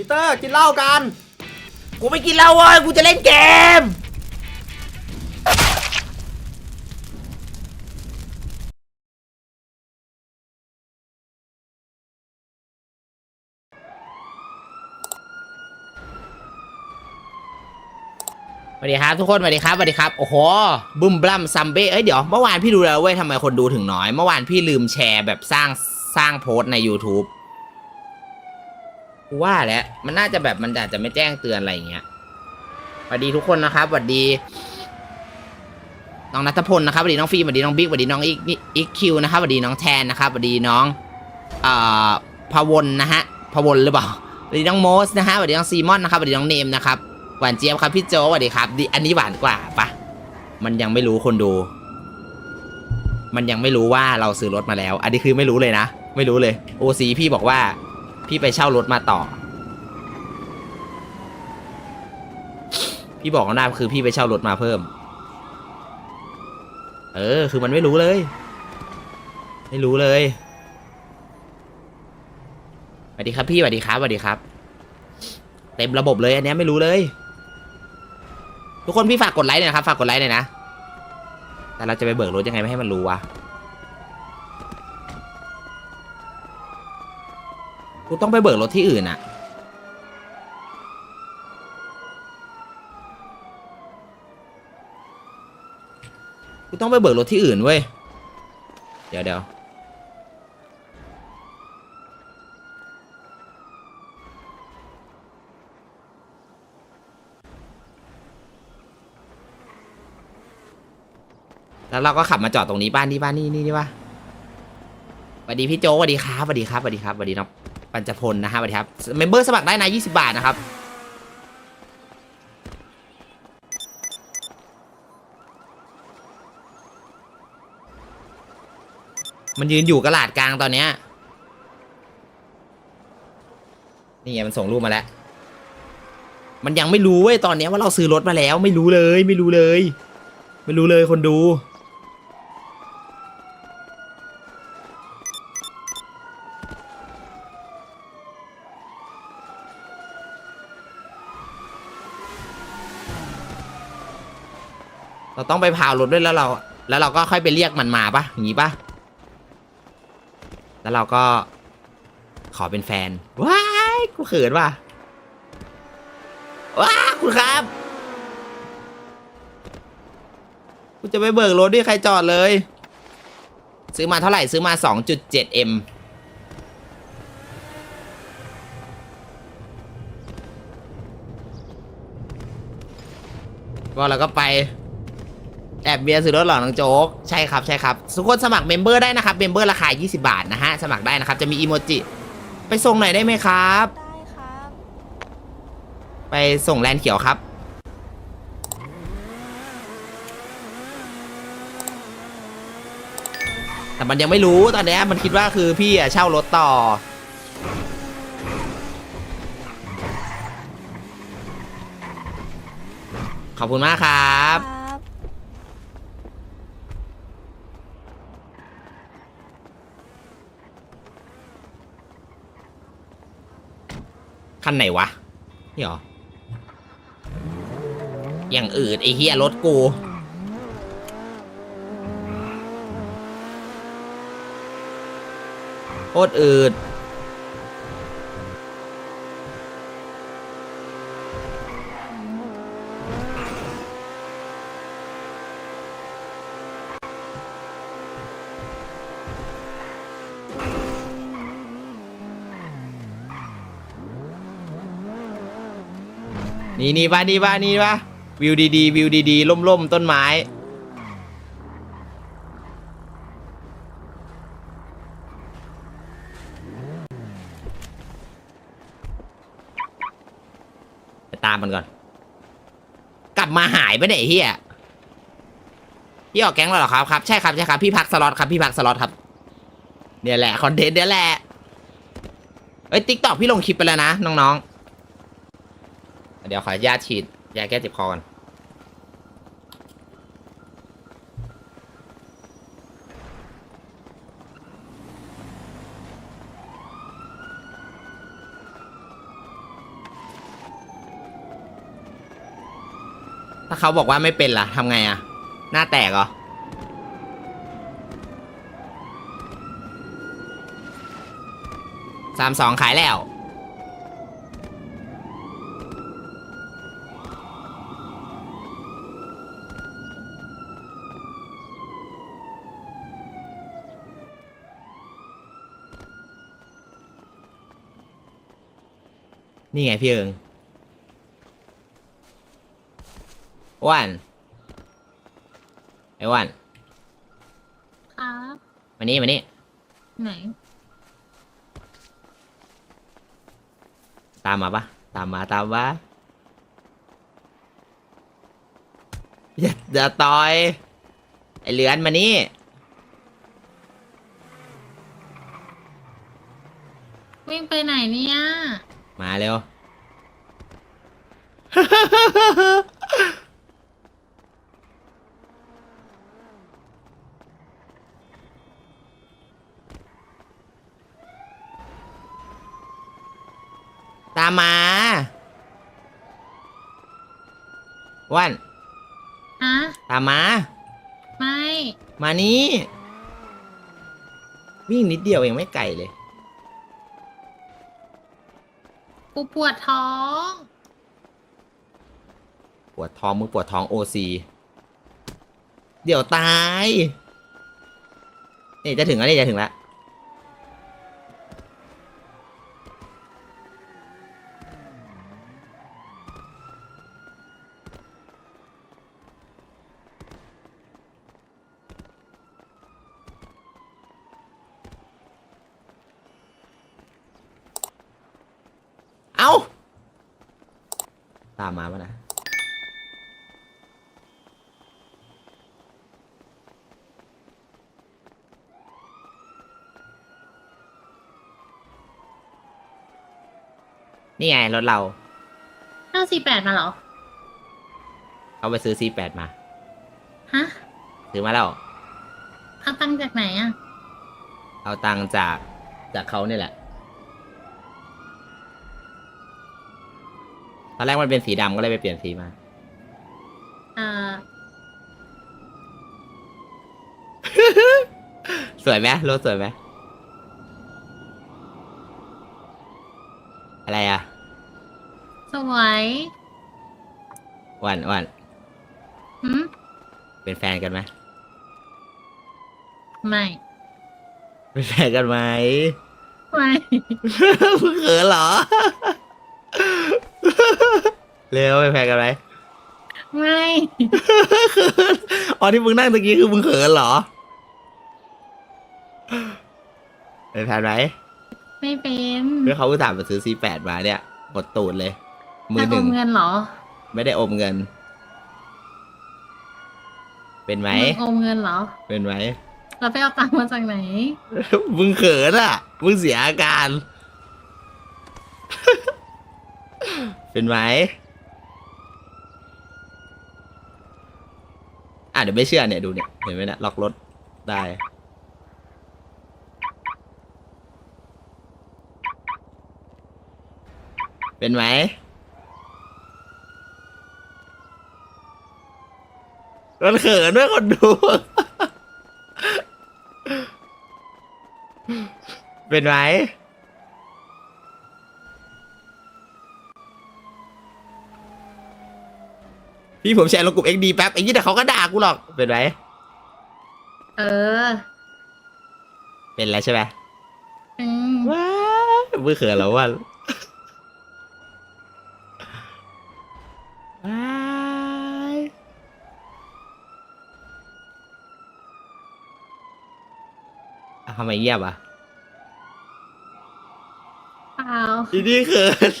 ีเตอร์กินเหล้ากัน กูไม่กินเหล้าเว้ยกูจะเล่นเกม สวัสดีครับทุกคนสวัสดีครับสวัสดีครับโอ้โหบึ้มบลัมซัมเบ้เอ้ยเดี๋ยวเมื่อวานพี่ดูแล้วเว้ยทำไมคนดูถึงน้อย เมื่อวานพี่ลืมแชร์แบบสร้างสร้างโพสต์ใน YouTube กูว่าแล้วมันน่าจะแบบมันอาจจะไม่แจ้งเตือนอะไรอย่างเงี้ยสวัสดีทุกคนนะครับสวัสดีน้องนัทพลนะครับสวัสดีน้องฟิล์มสวัสดีน้องบิ๊กสวัสดีน้องอีกอีกคิวนะครับสวัสดีน้องแทนนะครับสวัสดีน้องเอ่อพาวนนะฮะพาวนหรือเปล่าสวัสดีน้องโมสนะฮะสวัสดีน้องซีมอนนะครับสวัสดีน้องเนมนะครับหวานเจี๊ยบครับพี่โจสวัสดีครับดีอันนี้หวานกว่าปะมันยังไม่รู้คนดู มันยังไม่รู้ว่าเราซื้อรถมาแล้ว อันนี้คือไม่รู้เลยนะ ไม่รู้เลยโอซีพี่บอกว่า พี่ไปเช่ารถมาต่อ พี่บอกนะคือพี่ไปเช่ารถมาเพิ่ม เออ คือมันไม่รู้เลย ไม่รู้เลยสวัสดีครับพี่สวัสดีครับสวัสดีครับ เต็มระบบเลยอันนี้ไม่รู้เลย ทุกคนพี่ฝากกดไลค์หน่อยครับฝากกดไลค์หน่อยนะแต่เราจะไปเบิกรถยังไงไม่ให้มันรู้วะ กูต้องไปเบิกรถที่อื่นอะกูต้องไปเบิกรถที่อื่นเว้ย เดี๋ยวเดี๋ยวแล้วเราก็ขับมาจอดตรงนี้บ้านนี่บ้านนี่นี่นี่วะสวัสดีพี่โจสวัสดีครับสวัสดีครับสวัสดีครับสวัสดีน้อง ปัญจพลนะฮะสวัสดีครับเมมเบอร์สมัครได้นะ20 บาทนะครับมันยืนอยู่กระลาดกลางตอนเนี้ยนี่ไงมันส่งรูปมาแล้ว มันยังไม่รู้เว้ยตอนเนี้ยว่าเราซื้อรถมาแล้ว ไม่รู้เลย ไม่รู้เลย ไม่รู้เลยคนดู เราต้องไปพาวรถด้วยแล้วเรา แล้วเราก็ค่อยไปเรียกมันมาปะอย่างงี้ปะแล้วเราก็ขอเป็นแฟน ว้ายกูเขินว่ะ ว้าคุณครับกูจะไปเบิกรถด้วยใครจอดเลย ซื้อมาเท่าไหร่ซื้อมา 2.7M ก็เราก็ไป แอบเบียร์ซื้อรถหล่อน้องโจ๊กใช่ครับใช่ครับทุกคนสมัครเมมเบอร์ได้นะครับเมมเบอร์ราคา 20 บาทนะฮะสมัครได้นะครับจะมีอีโมจิไปส่งหน่อยได้ไหมครับ ได้ครับไปส่งแลนด์เขียวครับ แต่มันยังไม่รู้ตอนเนี้ยมันคิดว่าคือพี่อะเช่ารถต่อ ขอบคุณมากครับครับ คันไหนวะ นี่เหรอ อย่างอื่นไอ้เฮียรถกู โคตรอืด นี่นี่ป่ะนี่ป่ะนี่ป่ะวิวดีๆวิวดีๆล่มๆต้นไม้ไปตามมันก่อน กลับมาหายไปไหนเฮียพี่ออกแก๊งแล้วเหรอครับครับ ใช่ครับใช่ครับพี่พักสล็อตครับพี่พักสล็อตครับ เนี่ยแหละคอนเทนต์เนี่ยแหละเอ้ยติ๊กตอกพี่ลงคลิปไปแล้วนะน้องๆ เดี๋ยวขอญาตฉีดยาแก้เจ็บคอก่อนถ้าเขาบอกว่าไม่เป็นล่ะทำไงอะหน้าแตกเหรอสามสองขายแล้ว นี่ไงพี่เอิงอ้วันไอ้อ้วันครับมานี่มานี่ไหน ตามมาปะตามมาตามมาอย่าอย่าต่อย ไอเหลือนมานี่วิ่งไปไหนเนี่ย มาเร็ว ตามมาอ้วันฮะตามมา ไม่ มานี่ วิ่งนิดเดียวเองไม่ไกลเลย กูปวดท้อง ปวดท้องมึงปวดท้องโอซีเดี๋ยวตาย นี่จะถึงแล้วนี่จะถึงแล้ว เอาตามมาปะนะ นี่ไงรถเราห้าสี่แปดมาเหรอเขาไปซื้อ C8 มา ฮะซื้อมาแล้ว เอาตังค์จากไหนอะ เอาตังค์จากจากเขาเนี่ยแหละ ตอนแรกมันเป็นสีดำก็เลยไปเปลี่ยนสีมาเอ่อสวยไหมรถสวยไหมอะไรอะสวยวันวันหืมเป็นแฟนกันไหมไม่เป็นแฟนกันไหม ไม่มึงเขินเหรอ เร็วเป็นแฟนกันไหมไม่เขินอ๋อที่มึงนั่งตะกี้คือมึงเขินเหรอเป็นแฟนไหมไม่เป็นเพื่อเขาอุตส่าห์มาซื้อ C8 มาเนี่ยกดตูดเลย มือถ้าหอนึ่งมเงินเหรอ ไม่ได้อมเงิน เป็นไหมงอมเงินเหรอ เป็นไหมเราไปเอาตังค์มาจากไหน มึงเขินอะ มึงเสียอาการ เป็นไหมอะเดี๋ยวไม่เชื่อเนี่ยดูเนี่ยเห็นไหมเนี่ยล็อกรถได้เป็นไหม มันเขินด้วยคนดู เป็นไหม พี่ผมแชร์ลงกลุ่ม XD แป๊บไอ้ยี่แต่เขาก็ด่ากูหรอก เป็นไหมเออ เป็นแล้วใช่ไหมอืมว้าวมือเขินแล้วว่าว้ายอะทำไมเงียบอะเปล่าทีนี่เขิน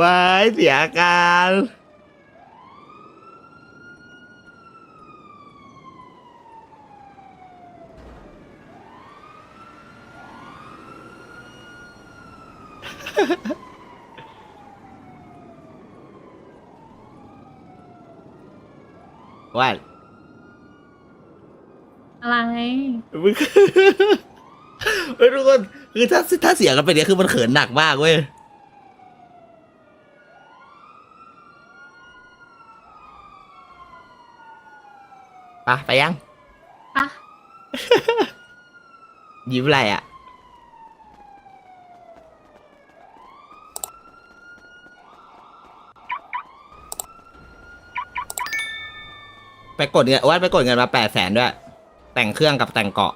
ว้ายเสียอาการว่าอะไร มึง เฮ้ยทุกคนคือถ้าถ้าเสียงกันไปเนี่ยคือมันเขินหนักมากเว้ย ปะไปยังปะยิ้มอะไรอะไปกดเงินว่าไปกดเงินมาแปดแสนด้วย แต่งเครื่องกับแต่งเกาะ